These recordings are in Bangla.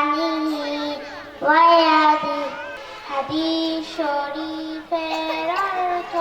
লিসানিহি ওয়া ইয়াদিহি হাদিস শরীফের অর্থ,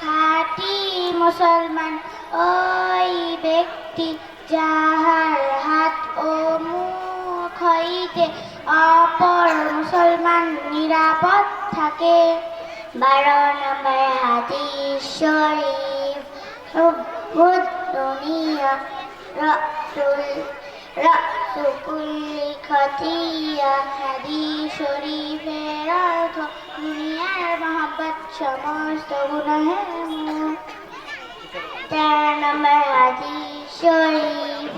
খাঁটি মুসলমান ওই ব্যক্তি যাহার হাত ও মুখ হইতে অপর মুসলমান নিরাপদ থাকে। বারো নম্বর হাদিস শরীফ দুনিয়া রাসু কুল্লি খতিয়া হাদিস শরীফের অর্থ দুনিয়ার মহব্বত সমস্ত গুনাহের মূল তেরো নম্বর হাদিস শরীফ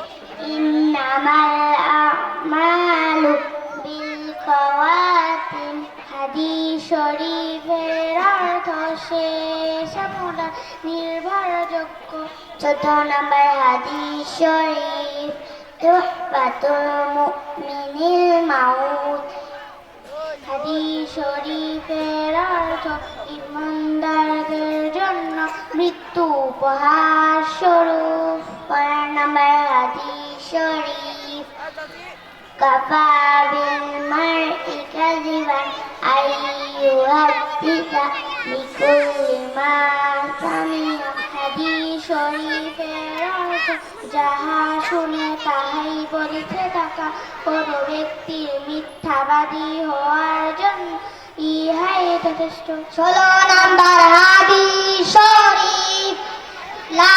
বিল খাওয়াতিম হাদিস শরীফের অর্থ শেষ আমলা নির্ভরযোগ্য। চোদ্দ নম্বর হাদিস শরীফ তুহফাতুল মুমিনিল মাউত হাদিস শরীফের অর্থ, ইমানদারদের জন্য মৃত্যু উপহার স্বরূপ। পরের নাম্বার হাদিস শরীফ। কাফা বিল মারই কাযিবান আইয়ুহাদ্দিসা বিকুল্লি মা সামিআ হাদিস শরীফের অর্থ, যাহা শুনে তাহাই বলিতে থাকা কোন ব্যক্তির মিথ্যাবাদী হওয়ার জন্য ইহাই যথেষ্ট। ষোলো নাম্বার হাদিস শরীফ, লা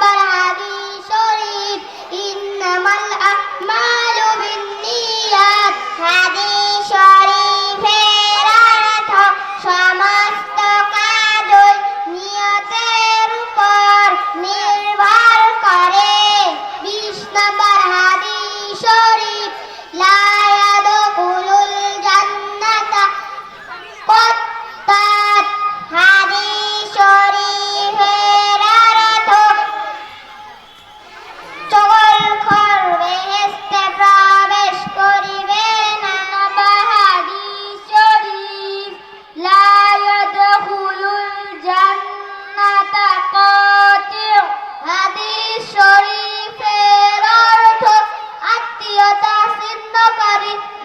বাবা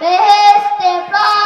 este pan.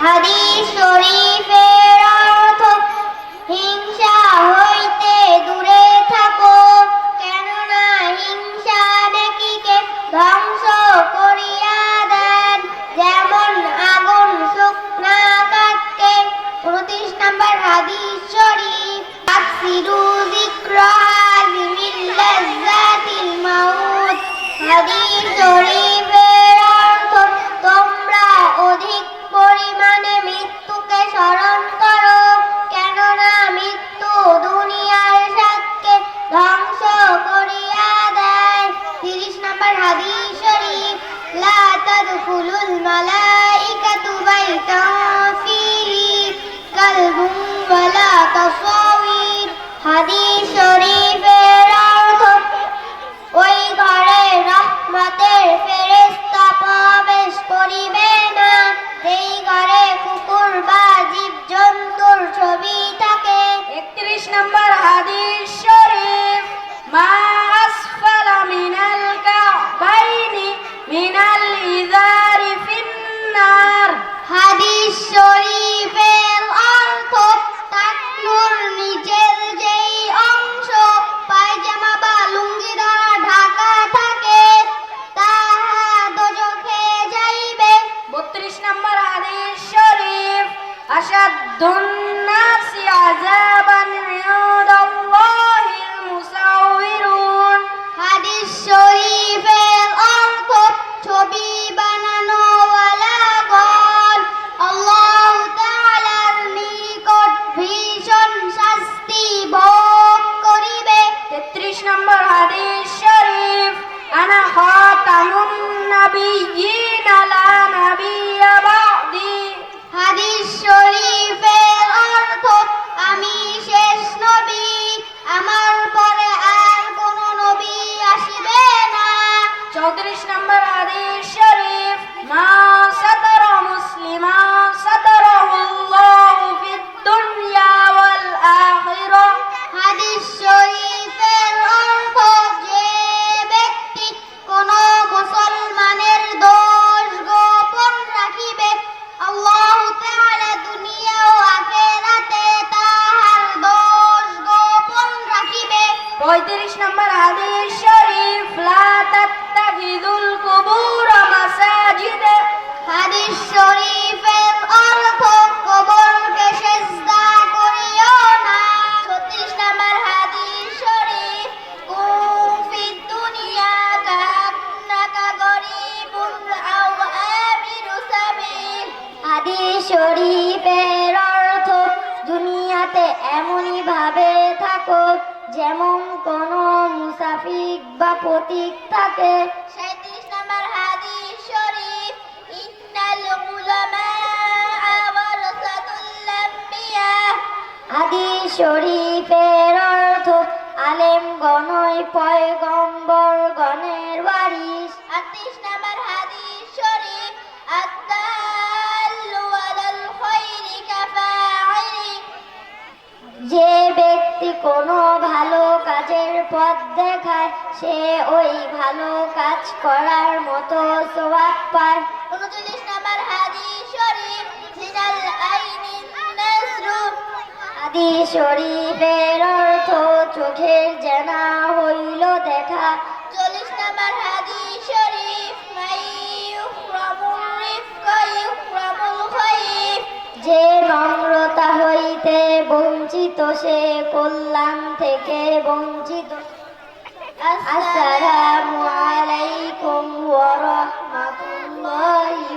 হরি শরীফে আদিশ হাদিস শরীফের অর্থ দুনিয়াতে এমনই ভাবে থাকো যেমন কোন মুসাফিক বা পথিক থাকে। সাঁত্রিশ শরীফের অর্থ আলেম গণই পয়গম্বর গণের ওয়ারিস হাদিস নম্বর কোনো ভালো কাজের পথ দেখায় সে ওই ভালো কাজ করার মতো সবাব পায়। উনচল্লিশ নম্বর হাদিস শরীফের অর্থ চোখের জানা হইল দেখা। চল্লিশ নম্বর হাদিস শরীফ যে নম্রতা হইতে বঞ্চিত সে কল্যাণ থেকে বঞ্চিত। আসসালামু আলাইকুম ওয়া রাহমাতুল্লাহি